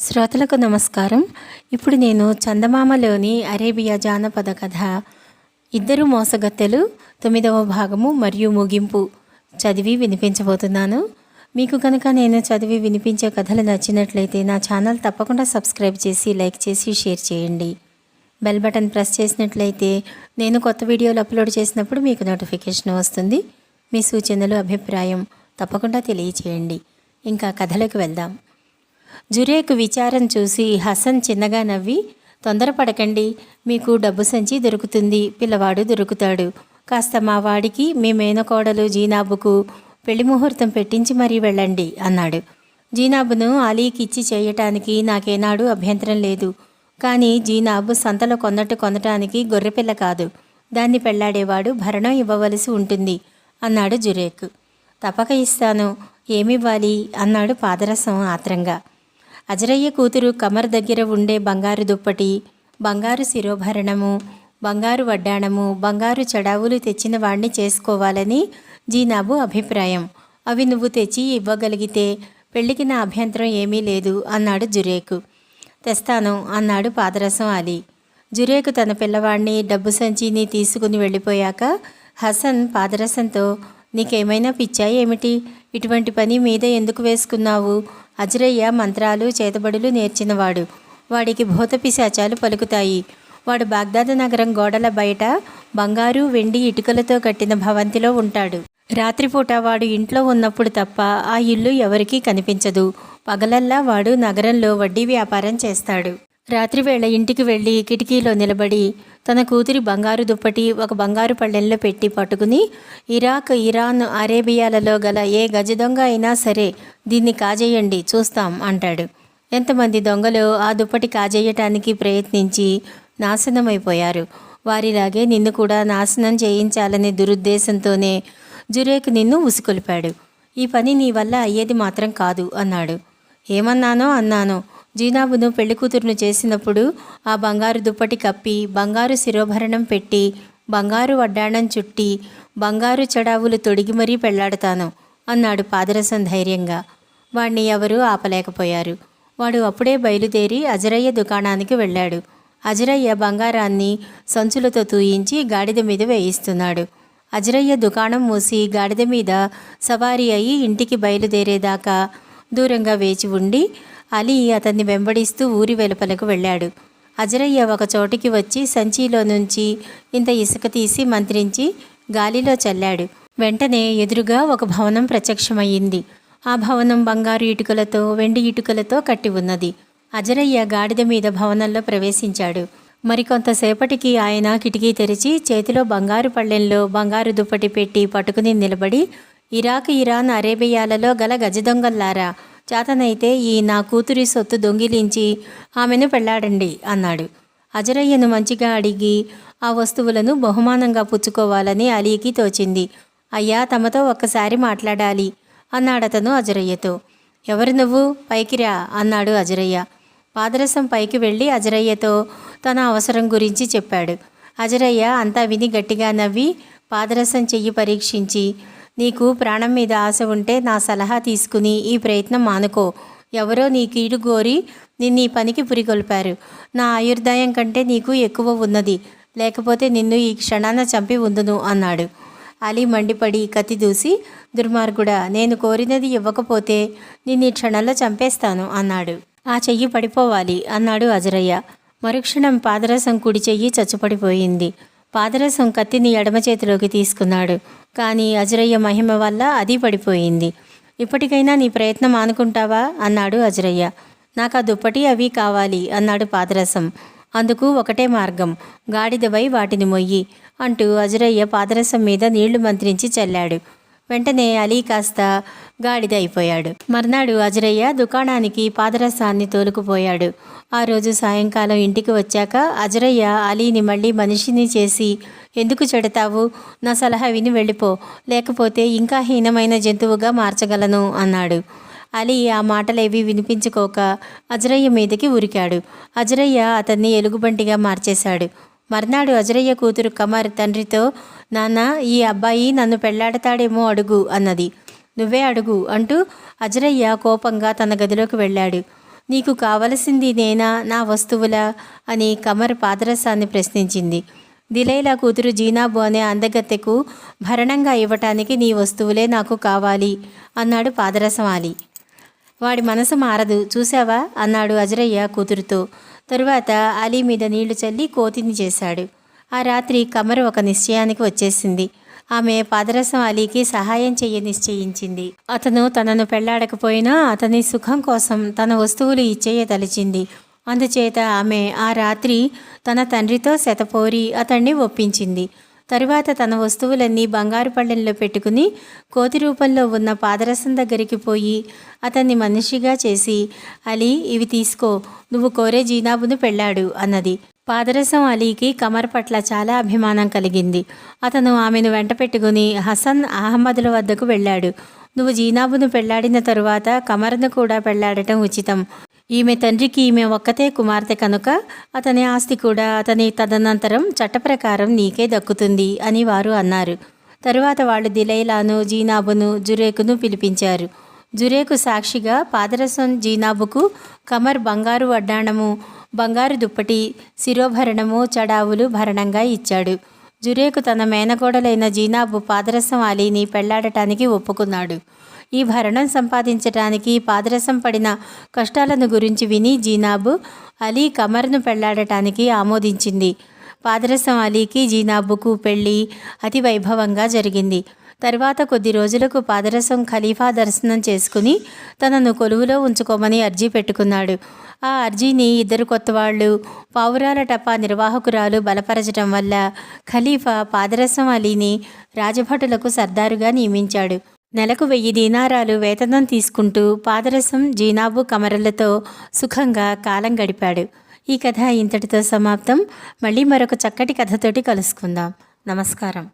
శ్రోతలకు నమస్కారం. ఇప్పుడు నేను చందమామలోని అరేబియా జానపద కథ ఇద్దరు మోసగత్తెలు తొమ్మిదవ భాగము మరియు ముగింపు చదివి వినిపించబోతున్నాను. మీకు కనుక నేను చదివి వినిపించే కథలు నచ్చినట్లయితే నా ఛానల్ తప్పకుండా సబ్స్క్రైబ్ చేసి లైక్ చేసి షేర్ చేయండి. బెల్ బటన్ ప్రెస్ చేసినట్లయితే నేను కొత్త వీడియోలు అప్లోడ్ చేసినప్పుడు మీకు నోటిఫికేషన్ వస్తుంది. మీ సూచనలు అభిప్రాయం తప్పకుండా తెలియచేయండి. ఇంకా కథలకు వెళ్దాం. జురేకు విచారం చూసి హసన్ చిన్నగా నవ్వి తొందరపడకండి మీకు డబ్బు సంచి దొరుకుతుంది పిల్లవాడు దొరుకుతాడు. కాస్త మా వాడికి మీ మేనకోడలు జీనాబుకు పెళ్ళి ముహూర్తం పెట్టించి మరీ వెళ్ళండి అన్నాడు. జీనాబును అలీకి ఇచ్చి చేయటానికి నాకేనాడు అభ్యంతరం లేదు. కానీ జీనాబు సంతలో కొన్నట్టు కొనటానికి గొర్రెపిల్ల కాదు. దాన్ని పెళ్ళాడేవాడు భరణం ఇవ్వవలసి ఉంటుంది అన్నాడు జురేక్. తప్పక ఇస్తాను ఏమివ్వాలి? అన్నాడు పాదరసం ఆత్రంగా. అజరయ్య కూతురు కమర్ దగ్గర ఉండే బంగారు దుప్పటి బంగారు శిరోభరణము బంగారు వడ్డాణము బంగారు చడావులు తెచ్చిన వాణ్ణి చేసుకోవాలని జీనాబు అభిప్రాయం. అవి నువ్వు తెచ్చి ఇవ్వగలిగితే పెళ్ళికి నా అభ్యంతరం ఏమీ లేదు అన్నాడు జురేకు. తెస్తాను అన్నాడు పాదరసం అలీ. జురేకు తన పిల్లవాడిని డబ్బు సంచిని తీసుకుని వెళ్ళిపోయాక హసన్ పాదరసంతో నీకేమైనా పిచ్చా ఏమిటి? ఇటువంటి పని మీద ఎందుకు వేసుకున్నావు? అజరయ్య మంత్రాలు చేతబడులు నేర్చినవాడు. వాడికి భూత పిశాచాలు పలుకుతాయి. వాడు బాగ్దాద్ నగరం గోడల బయట బంగారు వెండి ఇటుకలతో కట్టిన భవంతిలో ఉంటాడు. రాత్రిపూట వాడు ఇంట్లో ఉన్నప్పుడు తప్ప ఆ ఇల్లు ఎవరికీ కనిపించదు. పగలల్లా వాడు నగరంలో వడ్డీ వ్యాపారం చేస్తాడు. రాత్రివేళ ఇంటికి వెళ్ళి కిటికీలో నిలబడి తన కూతురి బంగారు దుప్పటి ఒక బంగారు పళ్ళెంలో పెట్టి పట్టుకుని ఇరాక్ ఇరాన్ అరేబియాలలో గల ఏ గజ దొంగ అయినా సరే దీన్ని కాజేయండి చూస్తాం అంటాడు. ఎంతమంది దొంగలు ఆ దుప్పటి కాజేయటానికి ప్రయత్నించి నాశనమైపోయారు. వారిలాగే నిన్ను కూడా నాశనం చేయించాలనే దురుద్దేశంతోనే జురేక్ నిన్ను ఉసుకొలిపాడు. ఈ పని నీ వల్ల అయ్యేది మాత్రం కాదు అన్నాడు. ఏమన్నానో అన్నానో. జీనాబును పెళ్ళి కూతురును చేసినప్పుడు ఆ బంగారు దుప్పటి కప్పి బంగారు శిరోభరణం పెట్టి బంగారు వడ్డాణం చుట్టి బంగారు చడావులు తొడిగి మరీ పెళ్ళాడతాను అన్నాడు పాదరసం ధైర్యంగా. వాణ్ణి ఎవరూ ఆపలేకపోయారు. వాడు అప్పుడే బయలుదేరి అజరయ్య దుకాణానికి వెళ్ళాడు. అజరయ్య బంగారాన్ని సంచులతో తూయించి గాడిద మీద వేయిస్తున్నాడు. అజరయ్య దుకాణం మూసి గాడిద మీద సవారీ అయి ఇంటికి బయలుదేరేదాకా దూరంగా వేచి ఉండి అలీ అతన్ని వెంబడిస్తూ ఊరి వెలుపలకు వెళ్ళాడు. అజరయ్య ఒక చోటికి వచ్చి సంచిలో నుంచి ఇంత ఇసుక తీసి మంత్రించి గాలిలో చల్లాడు. వెంటనే ఎదురుగా ఒక భవనం ప్రత్యక్షమయ్యింది. ఆ భవనం బంగారు ఇటుకలతో వెండి ఇటుకలతో కట్టి ఉన్నది. అజరయ్య గాడిద మీద భవనంలో ప్రవేశించాడు. మరికొంతసేపటికి ఆయన కిటికీ తెరిచి చేతిలో బంగారు పళ్ళెంలో బంగారు దుప్పటి పెట్టి పట్టుకుని నిలబడి ఇరాక్ ఇరాన్ అరేబియాలలో గల గజదొంగల్లారా చేతనైతే ఈ నా కూతురి సొత్తు దొంగిలించి ఆమెను పెళ్ళాడండి అన్నాడు. అజరయ్యను మంచిగా అడిగి ఆ వస్తువులను బహుమానంగా పుచ్చుకోవాలని అలీకి తోచింది. అయ్యా తమతో ఒక్కసారి మాట్లాడాలి అన్నాడతను అజరయ్యతో. ఎవరు నువ్వు? పైకిరా అన్నాడు అజరయ్య. పాదరసం పైకి వెళ్ళి అజరయ్యతో తన అవసరం గురించి చెప్పాడు. అజరయ్య అంతా విని గట్టిగా నవ్వి పాదరసం చెయ్యి పరీక్షించి నీకు ప్రాణం మీద ఆశ ఉంటే నా సలహా తీసుకుని ఈ ప్రయత్నం మానుకో. ఎవరో నీ కీడు గోరి నిన్ను ఈ పనికి పురికొల్పారు. నా ఆయుర్దాయం కంటే నీకు ఎక్కువ ఉన్నది. లేకపోతే నిన్ను ఈ క్షణాన చంపి ఉందును అన్నాడు. అలీ మండిపడి కత్తి దూసి దుర్మార్గుడా నేను కోరినది ఇవ్వకపోతే నిన్ను ఈ క్షణంలో చంపేస్తాను అన్నాడు. ఆ చెయ్యి పడిపోవాలి అన్నాడు అజరయ్య. మరుక్షణం పాదరసం కుడి చెయ్యి చచ్చుపడిపోయింది. పాదరసం కత్తిని ఎడమ చేతిలోకి తీసుకున్నాడు. కానీ అజరయ్య మహిమ వల్ల అది పడిపోయింది. ఇప్పటికైనా నీ ప్రయత్నం ఆనుకుంటావా? అన్నాడు అజరయ్య. నాకు ఆ దుప్పటి అవి కావాలి అన్నాడు పాదరసం. అందుకు ఒకటే మార్గం గాడిదవై వాటిని మొయ్యి అంటూ అజరయ్య పాదరసం మీద నీళ్ళు మంత్రించి చల్లాడు. వెంటనే అలీ కాస్త గాడిద అయిపోయాడు. మర్నాడు అజరయ్య దుకాణానికి పాదరసాన్ని తోలుకుపోయాడు. ఆ రోజు సాయంకాలం ఇంటికి వచ్చాక అజరయ్య అలీని మళ్ళీ మనిషిని చేసి ఎందుకు చెడతావు? నా సలహా విని వెళ్ళిపో. లేకపోతే ఇంకా హీనమైన జంతువుగా మార్చగలను అన్నాడు. అలీ ఆ మాటలేవి వినిపించుకోక అజరయ్య మీదకి ఉరికాడు. అజరయ్య అతన్ని ఎలుగుబంటిగా మార్చేశాడు. మర్నాడు అజరయ్య కూతురు కమర్ తండ్రితో నాన్న ఈ అబ్బాయి నన్ను పెళ్ళాడతాడేమో అడుగు అన్నది. నువ్వే అడుగు అంటూ అజరయ్య కోపంగా తన గదిలోకి వెళ్ళాడు. నీకు కావలసింది నేనా నా వస్తువులా అని కమర్ పాదరసాన్ని ప్రశ్నించింది. దిలైలా కూతురు జీనాబు అనే అందగత్తెకు భరణంగా ఇవ్వటానికి నీ వస్తువులే నాకు కావాలి అన్నాడు పాదరసం అలీ వాడి మనసు మారదు చూసావా అన్నాడు అజరయ్య కూతురుతో. తరువాత అలీ మీద నీళ్ళు చల్లి కోతిని చేశాడు. ఆ రాత్రి కమరు ఒక నిశ్చయానికి వచ్చేసింది. ఆమె పాదరసం అలీకి సహాయం చేయ నిశ్చయించింది. అతను తనను పెళ్ళాడకపోయినా అతని సుఖం కోసం తన వస్తువులు ఇచ్చేయదలిచింది అందుచేత ఆమె ఆ రాత్రి తన తండ్రితో శతపోరి అతన్ని ఒప్పించింది. తరువాత తన వస్తువులన్నీ బంగారు పళ్ళెంలో పెట్టుకుని కోతి రూపంలో ఉన్న పాదరసం దగ్గరికి పోయి అతన్ని మనిషిగా చేసి అలీ ఇవి తీసుకో. నువ్వు కోరే జీనాబును పెళ్ళాడు అన్నది. పాదరసం అలీకి కమర్ పట్ల చాలా అభిమానం కలిగింది. అతను ఆమెను వెంట పెట్టుకుని హసన్ అహ్మదుల వద్దకు వెళ్ళాడు. నువ్వు జీనాబును పెళ్ళాడిన తరువాత కమర్ను కూడా పెళ్ళాడటం ఉచితం. ఈమె తండ్రికి ఈమె ఒక్కతే కుమార్తె కనుక అతని ఆస్తి కూడా అతని తదనంతరం చట్టప్రకారం నీకే దక్కుతుంది అని వారు అన్నారు. తరువాత వాళ్ళు దిలైలాను జీనాబును జురేకును పిలిపించారు. జురేకు సాక్షిగా పాదరసం జీనాబుకు కమర్ బంగారు వడ్డాణము బంగారు దుప్పటి శిరోభరణము చడావులు భరణంగా ఇచ్చాడు. జురేకు తన మేనకోడలైన జీనాబు పాదరసం అలీని పెళ్ళాడటానికి ఒప్పుకున్నాడు. ఈ భరణం సంపాదించటానికి పాదరసం పడిన కష్టాలను గురించి విని జీనాబు అలీ కమర్ను పెళ్ళాడటానికి ఆమోదించింది. పాదరసం అలీకి జీనాబుకు పెళ్ళి అతి వైభవంగా జరిగింది. తర్వాత కొద్ది రోజులకు పాదరసం ఖలీఫా దర్శనం చేసుకుని తనను కొలువులో ఉంచుకోమని అర్జీ పెట్టుకున్నాడు. ఆ అర్జీని ఇద్దరు కొత్తవాళ్ళు పావురాల టపా నిర్వాహకురాలు బలపరచడం వల్ల ఖలీఫా పాదరసం అలీని రాజభటులకు సర్దారుగా నియమించాడు. నెలకు వెయ్యి దీనారాలు వేతనం తీసుకుంటూ పాదరసం జీనాబు కమరలతో సుఖంగా కాలం గడిపాడు. ఈ కథ ఇంతటితో సమాప్తం. మళ్ళీ మరొక చక్కటి కథతోటి కలుసుకుందాం. నమస్కారం.